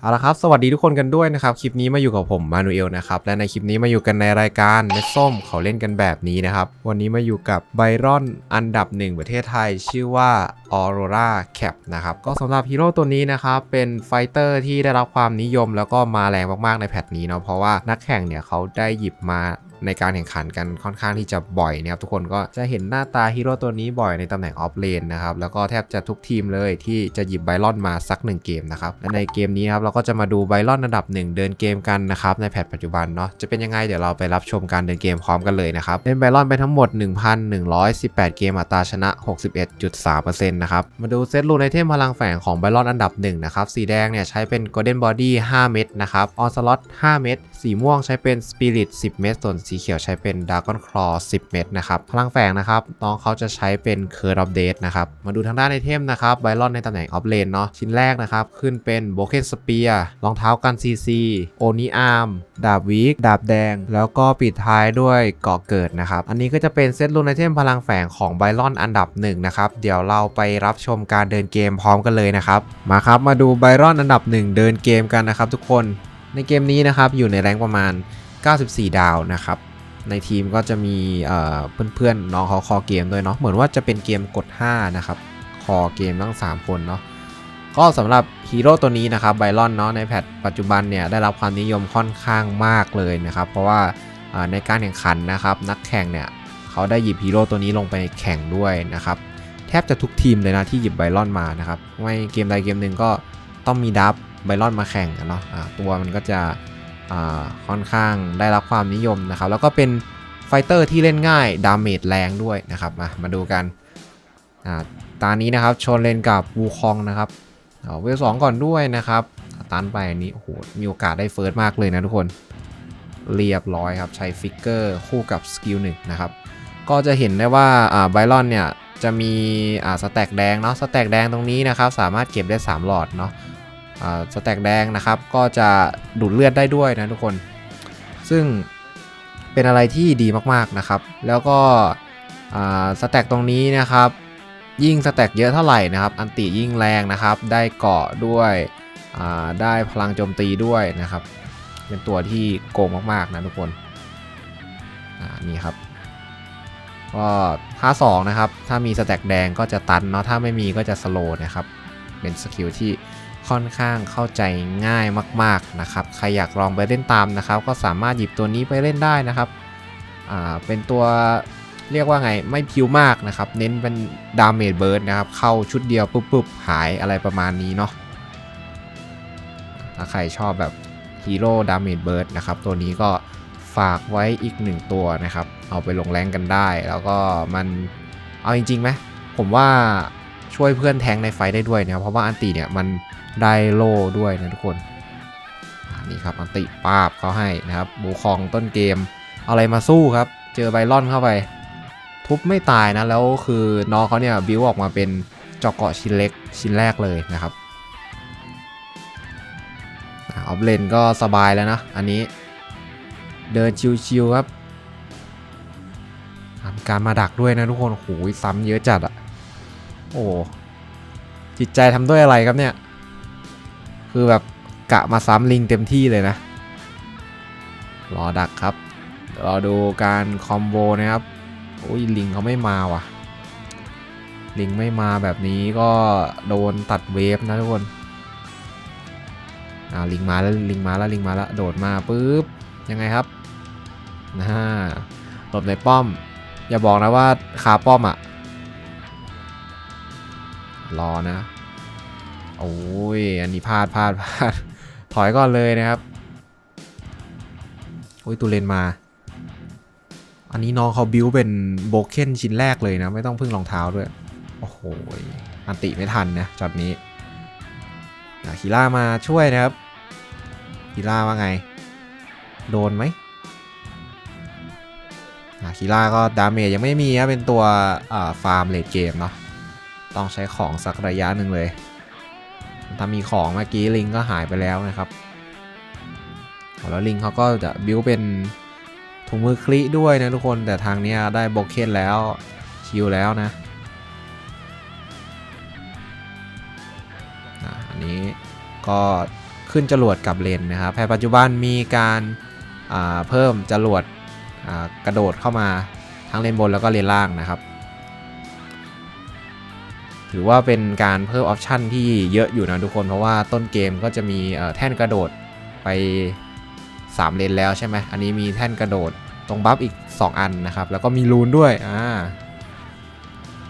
เอาละครับ สวัสดีทุกคนกันด้วยนะครับ คลิปนี้มาอยู่กับผมมานูเอลนะครับ และในคลิปนี้มาอยู่กันในรายการเม็ดส้มเขาเล่นกันแบบนี้นะครับ วันนี้มาอยู่กับไบรอนอันดับหนึ่งประเทศไทย ชื่อว่าออโรราแคปนะครับ ก็สำหรับฮีโร่ตัวนี้นะครับ เป็นไฟเตอร์ที่ได้รับความนิยมแล้วก็มาแรงมากๆในแพทนี้เนาะเพราะว่านักแข่งเนี่ยเขาได้หยิบมา ในการแข่งขันกันค่อนข้างที่จะบ่อยนะครับทุกคนก็จะเห็นหน้าตาฮีโร่ตัวนี้บ่อยในตำแหน่งออฟเลนนะครับแล้วก็แทบจะทุกทีมเลยที่จะหยิบไบรอนมาสักหนึ่งเกมนะครับและในเกมนี้ครับเราก็จะมาดูไบรอนอันดับหนึ่งเดินเกมกันนะครับในแพทปัจจุบันเนาะจะเป็นยังไงเดี๋ยวเราไปรับชมการเดินเกมพร้อมกันเลยนะครับเล่นไบรอนไปทั้งหมด 1,118 เกมอัตราชนะ 61.3%นะครับมาดูเซตรูนไอเทมพลังแฝงของไบรอนอันดับหนึ่งนะครับสีแดงเนี่ยใช้เป็น Golden Body 5เม็ดนะครับออนสล็อต5เม็ดสีม่วงใช้เป็น Spirit 10 เม็ดส่วนสีเขียวใช้เป็น Dragon Claw 10 เม็ดนะครับ พลังแฝงนะครับ น้องเขาจะใช้เป็น Curse of Death นะครับ มาดูทางด้านไอเทมนะครับไบรอนในตำแหน่งออฟเลนเนาะ ชิ้นแรกนะครับ ขึ้นเป็น Broken Spear รองเท้ากัน CC โอนิอาร์มดาบวิกดาบแดง แล้วก็ปิดท้ายด้วยเกาะเกิดนะครับ อันนี้ก็จะเป็นเซตรูนไอเทมพลังแฝงของไบรอนอันดับหนึ่งนะครับเดี๋ยวเราไปรับชมการเดินเกมพร้อมกันเลยนะครับมาครับมาดูไบรอนอันดับหนึ่งเดินเกมกันนะครับทุกคนในเกมนี้นะครับอยู่ในแรงประมาณ 94 ดาวนะครับ ในทีมก็จะมีเอ่อเพื่อนๆน้องเขาคอเกมด้วยเนาะเหมือนว่าจะเป็นเกมกด 5 นะครับ คอเกมทั้ง 3 คนเนาะก็สำหรับฮีโร่ตัวนี้นะครับไบรอนเนาะในแพทปัจจุบันเนี่ยได้รับความนิยมค่อนข้างมากเลยนะครับ เพราะว่าในการแข่งขันนะครับ นักแข่งเนี่ยเขาได้หยิบฮีโร่ตัวนี้ลงไปแข่งด้วยนะครับแทบจะทุกทีมเลยนะที่หยิบไบรอนมานะครับไม่เกมใดเกมหนึ่งก็ต้องมีดับไบรอนมาแข่งกันเนาะะตัวมันก็จะ ค่อนข้างได้รับความนิยมนะครับ แล้วก็เป็นไฟเตอร์ที่เล่นง่าย ดาเมจแรงด้วยนะครับ มามาดูกันตานี้นะครับชนเลนกับวูคองนะครับเอาเวลสองก่อนด้วยนะครับตันไปอันนี้โอ้โหมีโอกาสได้เฟิร์สมากเลยนะทุกคน เรียบร้อยครับ ใช้ฟิกเกอร์คู่กับสกิลหนึ่งนะครับ ก็จะเห็นได้ว่าไบรอนเนี่ยจะมีสแต็กแดงเนาะสแต็กแดงตรงนี้นะครับ สามารถเก็บได้ 3 หลอดเนาะ สแต็กแดงนะครับ ก็จะดูดเลือดได้ด้วยนะทุกคน ซึ่งเป็นอะไรที่ดีมากๆนะครับ แล้วก็สแต็กตรงนี้นะครับ ยิ่งสแต็กเยอะเท่าไหร่นะครับ อันติยิ่งแรงนะครับ ได้เกาะด้วยได้พลังโจมตีด้วยนะครับ เป็นตัวที่โกงมากๆนะทุกคนนี่ครับก็ท่า2นะครับ ถ้ามีสแต็กแดงก็จะตันเนาะ ถ้าไม่มีก็จะสโลนะครับ เป็นสกิลที่ ค่อนข้างเข้าใจง่ายมากๆนะครับ ใครอยากลองไปเล่นตามนะครับ ก็สามารถหยิบตัวนี้ไปเล่นได้นะครับอ่าเป็นตัวเรียกว่าไงไม่พิวมากนะครับ เน้นเป็นดาเมจเบิร์ดนะครับ เข้าชุดเดียวปุ๊บปุ๊บหายอะไรประมาณนี้เนาะถ้าใครชอบแบบฮีโร่ดาเมจเบิร์ดนะครับ ตัวนี้ก็ฝากไว้อีกหนึ่งตัวนะครับ เอาไปลงแรงกันได้ แล้วก็มันเอาจริงๆไหมผมว่า ช่วยเพื่อนแทงในไฟได้ด้วยนะครับเพราะว่าอันตีเนี่ยมันได้โล่ด้วยนะทุกคนนี่ครับอันติปาบเขาให้นะครับบูคองต้นเกมอาอะไรมาสู้ครับ เจอไบรอนเข้าไป ทุบไม่ตายนะ แล้วคือน้องเขาเนี่ยบิวออกมาเป็นจอกเกาะชิ้นเล็กชิ้นแรกเลยนะครับออฟเลนก็สบายแล้วนะ อันนี้เดินชิวๆครับทำการมาดักด้วยนะทุกคนโอ้ยซ้ำเยอะจัดอะ โอ้จิตใจทำด้วยอะไรครับเนี่ย คือแบบกะมาซ้ำลิงเต็มที่เลยนะ รอดักครับ รอดูการคอมโบนะครับโอ้ยลิงเขาไม่มาว่ะ ลิงไม่มาแบบนี้ก็โดนตัดเวฟนะทุกคนอ่าลิงมาแล้วลิงมาแล้วลิงมาแล้วโดดมาปุ๊บยังไงครับนะหลบในป้อม อย่าบอกนะว่าคาป้อมอะ รอนะ โอ้ย อันนี้พลาดพลาดพลาด ถอยก่อนเลยนะครับโอ้ยตูเลนมา อันนี้น้องเขาบิวเป็นโบเคนชิ้นแรกเลยนะ ไม่ต้องพึ่งรองเท้าด้วย โอ้โห อันติไม่ทันนะจอดนี้คีล่ามาช่วยนะครับคีล่าว่าไง โดนไหมคีล่าก็ดาเมจยังไม่มีนะเป็นตัวฟาร์มเลดเกมเนาะ ต้องใช้ของสักระยะหนึ่งเลย ถ้ามีของเมื่อกี้ลิงก็หายไปแล้วนะครับแล้วลิงเขาก็จะบิวเป็นถุงมือคลิด้วยนะทุกคนแต่ทางนี้ได้โบเคนแล้วชิลแล้วนะอันนี้ก็ขึ้นจรวดกับเลนนะครับแพปัจจุบันมีการาเพิ่มจรวดกระโดดเข้ามาทั้งเลนบนแล้วก็เลนล่างนะครับ ถือว่าเป็นการเพิ่มออปชันที่เยอะอยู่นะทุกคนเพราะว่าต้นเกมก็จะมีแท่นกระโดดไป3เลนแล้วใช่ไหมอันนี้มีแท่นกระโดดตรงบัฟอีก 2 อันนะครับ แล้วก็มีรูนด้วยอ่า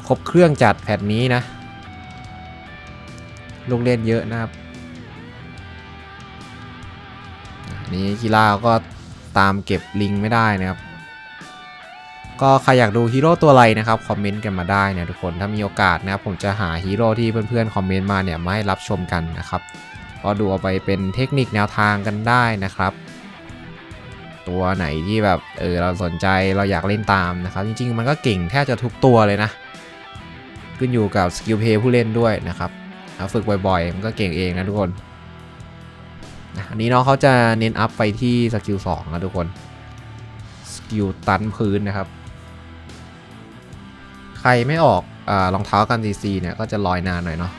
ครบเครื่องจัดแพทนี้นะ ลูกเล่นเยอะนะครับอันนี้คีล่าก็ตามเก็บลิงไม่ได้นะครับ ก็ใครอยากดูฮีโร่ตัวอะไรนะครับคอมเมนต์กันมาได้นี่ยทุกคนถ้ามีโอกาสนะครับผมจะหาฮีโร่ที่เพื่อนๆคอมเมนต์มาเนี่ยมาให้รับชมกันนะครับก็ดูเอาไปเป็นเทคนิคแนวทางกันได้นะครับ ตัวไหนที่แบบเออเราสนใจเราอยากเล่นตามนะครับ จริงๆ มันก็เก่งแทบจะทุกตัวเลยนะ ขึ้นอยู่กับสกิลเพย์ผู้เล่นด้วยนะครับฝึกบ่อยๆ มันก็เก่งเองนะทุกคนนะอันนี้เนาะเขาจะเน้นอัพไปที่สกิล2นะทุกคนสกิลตันพื้นนะครับ รไม่ออกอรองเท้ากันซีซีเนี่ยก็จะลอยนานหน่อยเนาะ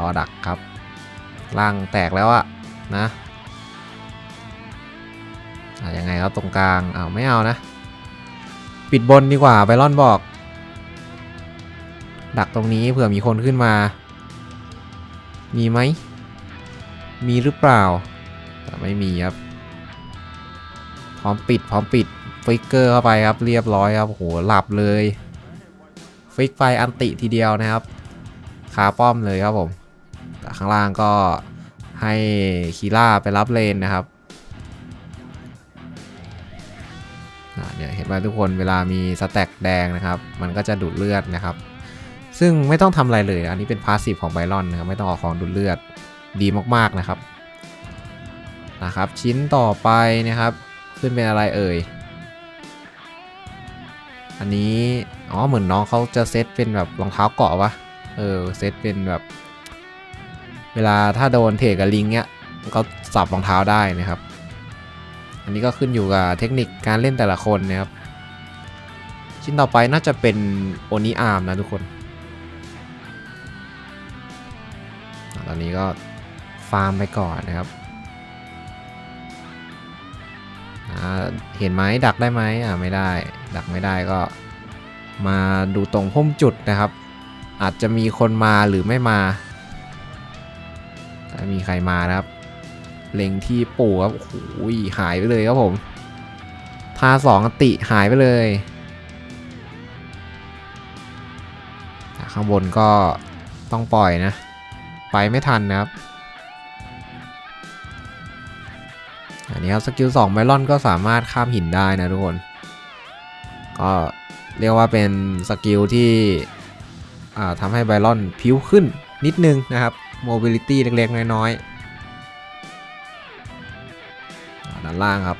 รอดักครับล่างแตกแล้วอะนะอะยังไงครับตรงกลางเอาไม่เอานะ ปิดบนดีกว่าไบรอนบอก ดักตรงนี้เผื่อมีคนขึ้นมา มีไหม มีหรือเปล่า ไม่มีครับ พร้อมปิด พร้อมปิด ฟิกเกอร์เข้าไปครับเรียบร้อยครับโหหลับเลย ฟิกไฟอันติทีเดียวนะครับคาป้อมเลยครับผมข้างล่างก็ให้คีล่าไปรับเลนนะครับเนี่ยเห็นไหมทุกคนเวลามีสแต็กแดงนะครับ มันก็จะดูดเลือดนะครับ ซึ่งไม่ต้องทำอะไรเลย อันนี้เป็นพาสซีฟของไบรอนนะครับไม่ต้องออกของดูดเลือดดีมากๆนะครับนะครับ ชิ้นต่อไปนะครับ ขึ้นเป็นอะไรเอ่ย อันนี้อ๋อเหมือนน้องเขาจะเซตเป็นแบบรองเท้าเกาะวะเออเซตเป็นแบบ เวลาถ้าโดนเทกับลิงเนี้ยก็สับรองเท้าได้นะครับ อันนี้ก็ขึ้นอยู่กับเทคนิคการเล่นแต่ละคนนะครับ ชิ้นต่อไปน่าจะเป็นโอนิอาร์มนะทุกคนตอนนี้ก็ฟาร์มไปก่อนนะครับ เห็นไหมดักได้ไหมอ่าไม่ได้ ดักไม่ได้ก็ มาดูตรงพุ่มจุดนะครับ อาจจะมีคนมาหรือไม่มาถ้ามีใครมานะครับ เล็งที่ปู่ครับโอ้โหายไปเลยครับผมทาสองติหายไปเลยข้างบนก็ต้องปล่อยนะ ไปไม่ทันนะครับ นี้ครับสกิล2ไมลอนก็สามารถข้ามหินได้นะทุกคน ก็เรียกว่าเป็นสกิลที่ทำให้ไบรอนพิ้วขึ้นนิดนึงนะครับโมบิลิตี้เล็กๆ น้อยๆด้านล่างครับ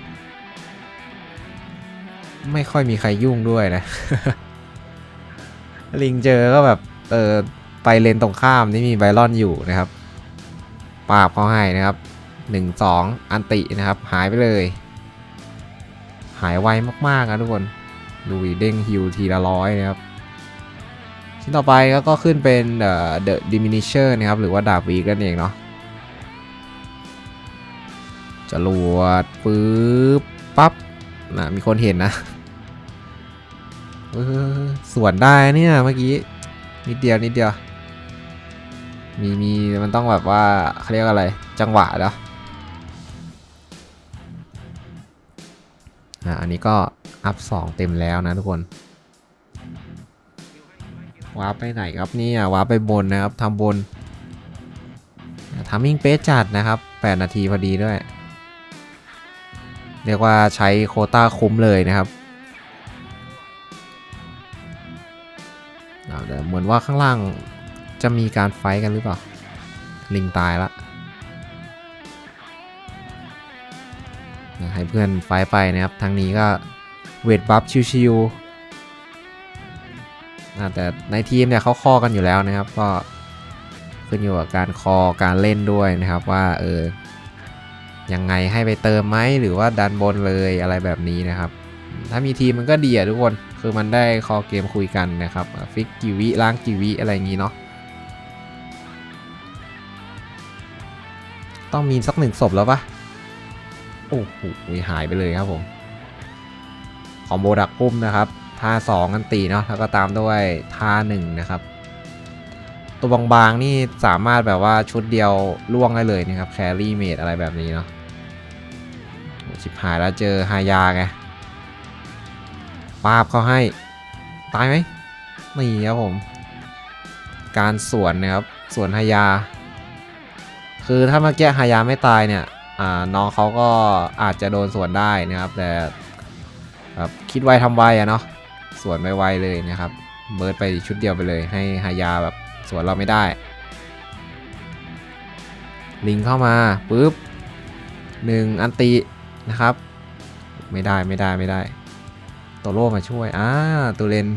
ไม่ค่อยมีใครยุ่งด้วยนะ ลิงเจอก็แบบเออไปเลนตรงข้ามนี่มีไบรอนอยู่นะครับ ปราบเขาให้นะครับ 1 2 อันตินะครับ หายไปเลย หายไวมากๆนะทุกคน ดูดิเด้งฮิวทีละร้อยนะครับ ชิ้นต่อไปก็ขึ้นเป็นเอ่อ The Diminisher นะครับ หรือว่าดาบวีกันเองเนาะจรวดปึ๊บปั๊บนะมีคนเห็นนะเออสวนได้เนี่ยเมื่อกี้นิดเดียวนิดเดียว มีมีมันต้องแบบว่าเขาเรียกอะไร จังหวะเนาะ อะอันนี้ก็อัพ 2 เต็มแล้วนะทุกคนวาร์ปไปไหนครับเนี่ยวาร์ปไปบนนะครับทำบนทำมิ่งเป๊ะจัดนะครับ 8 นาทีพอดีด้วย เรียกว่าใช้โคต้าคุ้มเลยนะครับเดี๋ยวเหมือนว่าข้างล่างจะมีการไฟท์กันหรือเปล่า ลิงตายละ ให้เพื่อนไฟไปนะครับทางนี้ก็เวทบัฟชิวๆแต่ในทีมเนี่ยเขาคอกันอยู่แล้วนะครับ ก็ขึ้นอยู่กับการคอการเล่นด้วยนะครับว่าเออยังไงให้ไปเติมไหมหรือว่าดันบนเลยอะไรแบบนี้นะครับ ถ้ามีทีมมันก็ดีอะทุกคนคือมันได้คอเกมคุยกันนะครับฟิกกี่วิล้างกี่วิอะไรอย่างนี้เนาะต้องมีสักหนึ่งศพแล้วปะ โอ้โหหายไปเลยครับผมคอมโบดักพุ่มนะครับท่า2กันตีเนาะแล้วก็ตามด้วยท่า1นะครับ ตัวบางๆนี่สามารถแบบว่าชุดเดียวล่วงได้เลยนะครับแครี่เมดอะไรแบบนี้เนาะโอ้ชิบหายแล้วเจอฮายาไงปาบเขาให้ ตายไหมนี่ครับผม การสวนนะครับสวนฮายา คือถ้าเมื่อกี้ฮายาไม่ตายเนี่ย น้องเขาก็อาจจะโดนสวนได้นะครับ แต่แบบคิดไวทำไวอะเนาะสวนไวๆเลยนะครับ เบิร์ดไปชุดเดียวไปเลย ให้ฮายาแบบสวนเราไม่ได้ ลิงเข้ามาปุ๊บหนึ่งอันตินะครับ ไม่ได้ไม่ได้ไม่ได้โตโร่มาช่วยอ่าตูเลน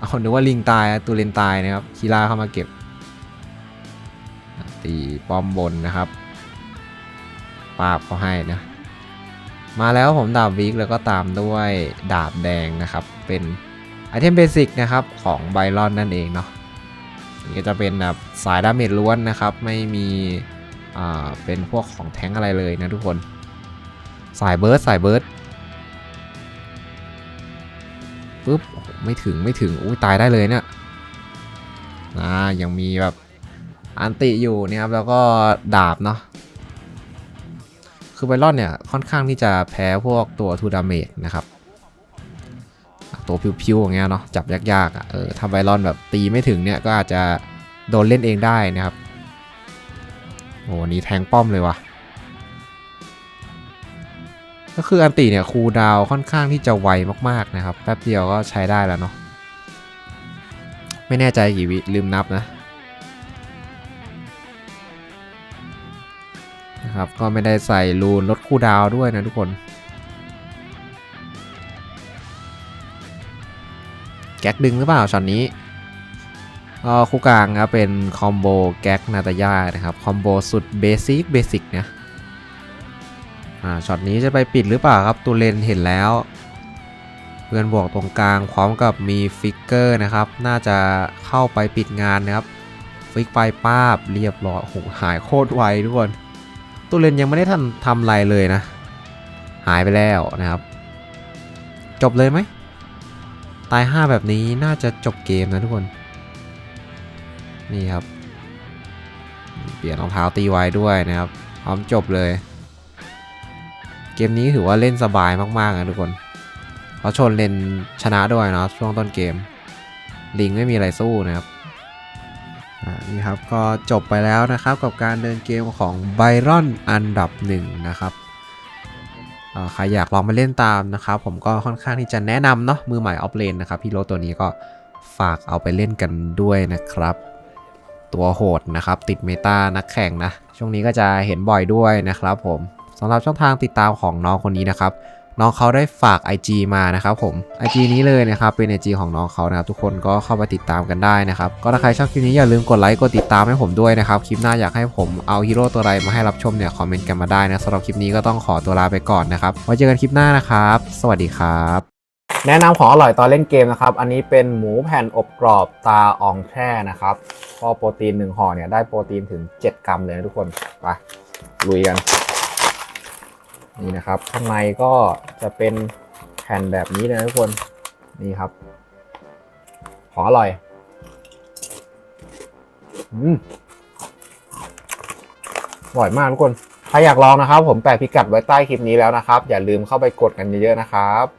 เอานึกว่าลิงตายตูเลนตายนะครับคีราเข้ามาเก็บตีป้อมบนนะครับ ปาบเขาให้นะ มาแล้วผมดาบวิกแล้วก็ตามด้วยดาบแดงนะครับ เป็นไอเทมเบสิกนะครับของไบรอนนั่นเองเนาะนี่ก็จะเป็นแบบสายดาเมจล้วนนะครับ ไม่มีอ่าเป็นพวกของแท้งอะไรเลยนะทุกคน สายเบิร์ดสายเบิร์ดปุ๊บไม่ถึงไม่ถึงอุ้ยตายได้เลยเนี่ยอ่ายังมีแบบอันติอยู่นี่ยครับแล้วก็ดาบเนาะ คือไบรอนเนี่ยค่อนข้างที่จะแพ้พวกตัวทูดาเมจนะครับ ตัวพิวๆอย่างเงี้ยเนาะจับยากๆอะเออถ้าไบรอนแบบตีไม่ถึงเนี่ยก็อาจจะโดนเล่นเองได้นะครับโอ้วันนี้แทงป้อมเลยว่ะก็คืออันติเนี่ยคูดาวค่อนข้างที่จะไวมากๆนะครับ แป๊บเดียวก็ใช้ได้แล้วเนาะไม่แน่ใจกี่วิลืมนับนะ นะครับ ก็ไม่ได้ใส่รูนลดคู่ดาวด้วยนะทุกคน แก๊กดึงหรือเปล่าช็อตนี้ก็คู่กลางครับเป็นคอมโบแก๊กนาตายานะครับ คอมโบสุดเบสิกเบสิกนะอ่าช็อตนี้จะไปปิดหรือเปล่าครับตูเลนเห็นแล้ว เพื่อนบวกตรงกลางพร้อมกับมีฟิกเกอร์นะครับ น่าจะเข้าไปปิดงานนะครับ ฟิกไปป้าบเรียบร้อยหหายโคตรไวทุกคน ตัวเลนยังไม่ได้ทันทำอะไรเลยนะ หายไปแล้วนะครับ จบเลยไหม ตาย 5 แบบนี้น่าจะจบเกมนะทุกคน นี่ครับ เปลี่ยนรองเท้าตีไว้ด้วยนะครับ พร้อมจบเลย เกมนี้ถือว่าเล่นสบายมากๆนะทุกคนเขาชนเลนชนะด้วยเนาะช่วงต้นเกม ลิงไม่มีอะไรสู้นะครับ นี่ครับก็จบไปแล้วนะครับกับการเดินเกมของไบรอนอันดับหนึ่งนะครับใครอยากลองมาเล่นตามนะครับ ผมก็ค่อนข้างที่จะแนะนำเนาะมือใหม่ออฟเลนนะครับพี่โรตัวนี้ก็ฝากเอาไปเล่นกันด้วยนะครับ ตัวโหดนะครับ ติดเมตานักแข่งนะ ช่วงนี้ก็จะเห็นบ่อยด้วยนะครับผมสำหรับช่องทางติดตามของน้องคนนี้นะครับ น้องเขาได้ฝาก IG มานะครับผม IG นี้เลยนะครับเป็น IG ของน้องเขานะครับทุกคนก็เข้าไปติดตามกันได้นะครับก็ถ้าใครชอบคลิปนี้อย่าลืมกดไลค์กดติดตามให้ผมด้วยนะครับคลิปหน้าอยากให้ผมเอาฮีโร่ตัวอะไรมาให้รับชมเนี่ยคอมเมนต์กันมาได้นะสำหรับคลิปนี้ก็ต้องขอตัวลาไปก่อนนะครับไว้เจอกันคลิปหน้านะครับ สวัสดีครับแนะนำของอร่อยตอนเล่นเกมนะครับ อันนี้เป็นหมูแผ่นอบกรอบตาอ่องแช่นะครับก็โปรตีน 1ห่อเนี่ยได้โปรตีนถึง 7 กรัมเลยนะทุกคน ไป ลุยกัน นี่นะครับ ข้างในก็จะเป็นแผ่นแบบนี้เลยนะทุกคน นี่ครับ ขออร่อย อืมอร่อยมากทุกคน ถ้าอยากลองนะครับ ผมแปะพิกัดไว้ใต้คลิปนี้แล้วนะครับ อย่าลืมเข้าไปกดกันเยอะๆนะครับ